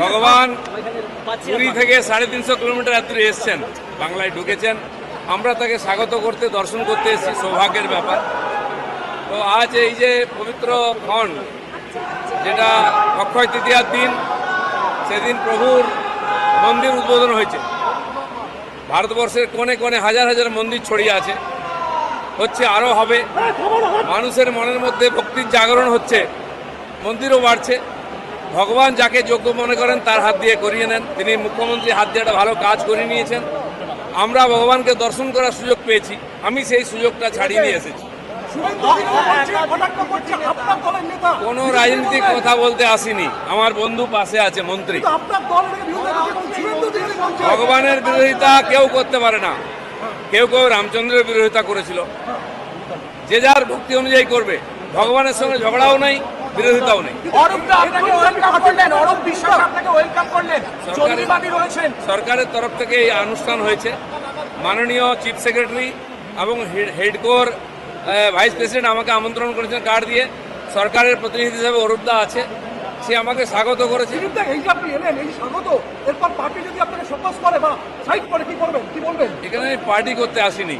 ভগবান পুরী থেকে সাড়ে তিনশো কিলোমিটার এত এসছেন, বাংলায় ঢুকেছেন। আমরা তাকে স্বাগত করতে, দর্শন করতে এসেছি, সৌভাগ্যের ব্যাপার। তো আজ এই যে পবিত্র ক্ষণ, যেটা অক্ষয় তৃতীয়ার দিন, সেদিন প্রভুর মন্দির উদ্বোধন হয়েছে। ভারতবর্ষের কোণে কোণে হাজার হাজার মন্দির ছড়িয়ে আছে। হচ্ছে আরও হবে। মানুষের মনের মধ্যে ভক্তির জাগরণ হচ্ছে। মন্দিরও বাড়ছে। ভগবান যাকে যোগ্য মনে করেন তার হাত দিয়ে করিয়ে নেন। তিনি মুখ্যমন্ত্রী হাত দিয়ে একটা ভালো কাজ করে নিয়েছেন। আমরা ভগবানকে দর্শন করার সুযোগ পেয়েছি। আমি সেই সুযোগটা ছাড়িয়ে নিয়ে এসেছি। কোনো রাজনীতিক কথা বলতে আসিনি। আমার বন্ধু পাশে আছে, মন্ত্রী। ভগবানের বিরোধিতা কেউ করতে পারে না। কেউ কেউ রামচন্দ্রের বিরোধিতা করেছিল। যে যার ভক্তি অনুযায়ী করবে। ভগবানের সঙ্গে ঝগড়াও নেই। বিরোধিতাও নেই। সরকারের তরফ থেকে এই অনুষ্ঠান হয়েছে। মাননীয় চিফ সেক্রেটারি এবং হেডকোর ভাইস প্রেসিডেন্ট আমাকে আমন্ত্রণ করেছেন কার্ড দিয়ে। সরকারের প্রতিনিধি হিসেবে অরূপদা আছে। সে আমাকে স্বাগত করেছে। বিরুদ্ধে এই যে আপনি এলেন এই স্বাগত। এরপর পার্টি যদি আপনাকে সপোজ করে বা সাইড করে কি করবেন? কি বলবেন? এখানে আমি পার্টি করতে আসিনি।